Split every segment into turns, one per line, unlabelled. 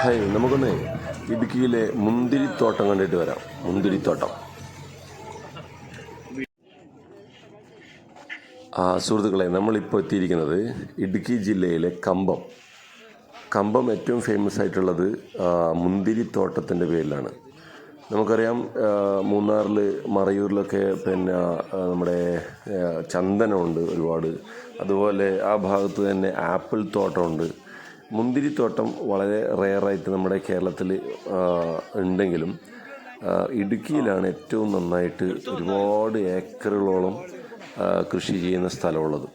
Hi നമുക്കൊന്ന് ഇടുക്കിയിലെ മുന്തിരിത്തോട്ടം കണ്ടിട്ട് വരാം. മുന്തിരിത്തോട്ടം. ആ സുഹൃത്തുക്കളെ നമ്മളിപ്പോൾ എത്തിയിരിക്കുന്നത് ഇടുക്കി ജില്ലയിലെ കമ്പം. കമ്പം ഏറ്റവും ഫേമസ് ആയിട്ടുള്ളത് മുന്തിരിത്തോട്ടത്തിന്റെ പേരിലാണ്. നമുക്കറിയാം മൂന്നാറിൽ മറയൂരിലൊക്കെ പിന്നെ നമ്മുടെ ചന്ദനമുണ്ട് ഒരുപാട്. അതുപോലെ ആ ഭാഗത്ത് തന്നെ ആപ്പിൾ തോട്ടമുണ്ട്. മുന്തിരിത്തോട്ടം വളരെ റെയറായിട്ട് നമ്മുടെ കേരളത്തിൽ ഉണ്ടെങ്കിലും ഇടുക്കിയിലാണ് ഏറ്റവും നന്നായിട്ട് ഒരുപാട് ഏക്കറുകളോളം കൃഷി ചെയ്യുന്ന സ്ഥലമുള്ളത്.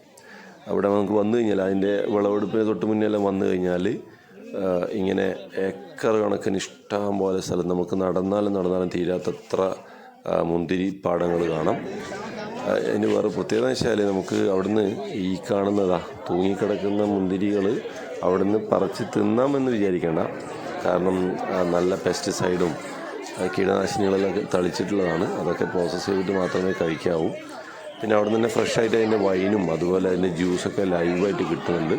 അവിടെ നമുക്ക് വന്നു കഴിഞ്ഞാൽ അതിന്റെ വിളവെടുപ്പിന് തൊട്ട് മുന്നേ എല്ലാം വന്നു കഴിഞ്ഞാൽ ഇങ്ങനെ ഏക്കർ കണക്കിന് ഇഷ്ടം പോലെ സ്ഥലം നമുക്ക് നടന്നാലും നടന്നാലും തീരാത്തത്ര മുന്തിരി പാടങ്ങൾ കാണാം. അതിന്റെ വേറെ പ്രത്യേകത വെച്ചാൽ നമുക്ക് അവിടുന്ന് ഈ കാണുന്നതാ തൂങ്ങിക്കിടക്കുന്ന മുന്തിരികൾ അവിടുന്ന് പറിച്ച് തിന്നാമെന്ന് വിചാരിക്കേണ്ട. കാരണം നല്ല പെസ്റ്റിസൈഡും കീടനാശിനികളൊക്കെ തളിച്ചിട്ടുള്ളതാണ്. അതൊക്കെ പ്രോസസ്സ് ചെയ്തിട്ട് മാത്രമേ കഴിക്കാവൂ. പിന്നെ അവിടെ തന്നെ ഫ്രഷായിട്ട് അതിന്റെ വൈനും അതുപോലെ അതിന്റെ ജ്യൂസൊക്കെ ലൈവായിട്ട് കിട്ടുന്നുണ്ട്.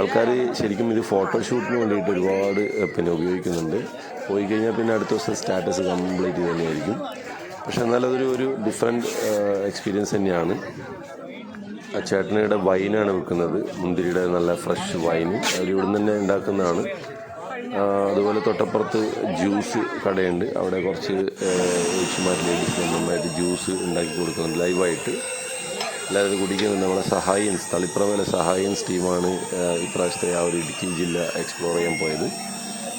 ആൾക്കാർ ശരിക്കും ഇത് ഫോട്ടോഷൂട്ടിന് വേണ്ടിയിട്ട് ഒരുപാട് പിന്നെ ഉപയോഗിക്കുന്നുണ്ട്. പോയി കഴിഞ്ഞാൽ പിന്നെ അടുത്ത ദിവസം സ്റ്റാറ്റസ് കംപ്ലീറ്റ് തന്നെയായിരിക്കും. പക്ഷെ എന്നാലതൊരു ഒരു ഡിഫറെന്റ് എക്സ്പീരിയൻസ് തന്നെയാണ്. ചേട്ടനയുടെ വൈനാണ് വിൽക്കുന്നത്. മുന്തിരിയുടെ നല്ല ഫ്രഷ് വൈന്. അവർ ഇവിടുന്ന് തന്നെ ഉണ്ടാക്കുന്നതാണ്. അതുപോലെ തൊട്ടപ്പുറത്ത് ജ്യൂസ് കടയുണ്ട്. അവിടെ കുറച്ച് ഏച്ചുമാർ ലേഡീസ് നന്നായിട്ട് ജ്യൂസ് ഉണ്ടാക്കി കൊടുക്കുന്നുണ്ട് ലൈവായിട്ട് എല്ലാവരും കുടിക്കുന്നുണ്ട് നമ്മളെ സഹായൻസ് തളിപ്രമേല സഹായൻസ് ടീമാണ് ഇപ്രാവശ്യത്തെ ആ ഒരു ഇടുക്കി ജില്ല എക്സ്പ്ലോർ ചെയ്യാൻ പോയത്.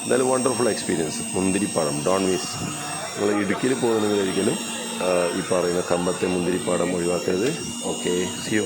എന്തായാലും വണ്ടർഫുൾ എക്സ്പീരിയൻസ് മുന്തിരിപ്പാടം ഡോൺ മീസ് നിങ്ങൾ ഇടുക്കിയിൽ പോകുന്നെങ്കിൽ ഒരിക്കലും ഈ പറയുന്ന കമ്പത്തെ മുന്തിരിപ്പാടം ഒഴിവാക്കരുത്. ഓക്കെ സിയോ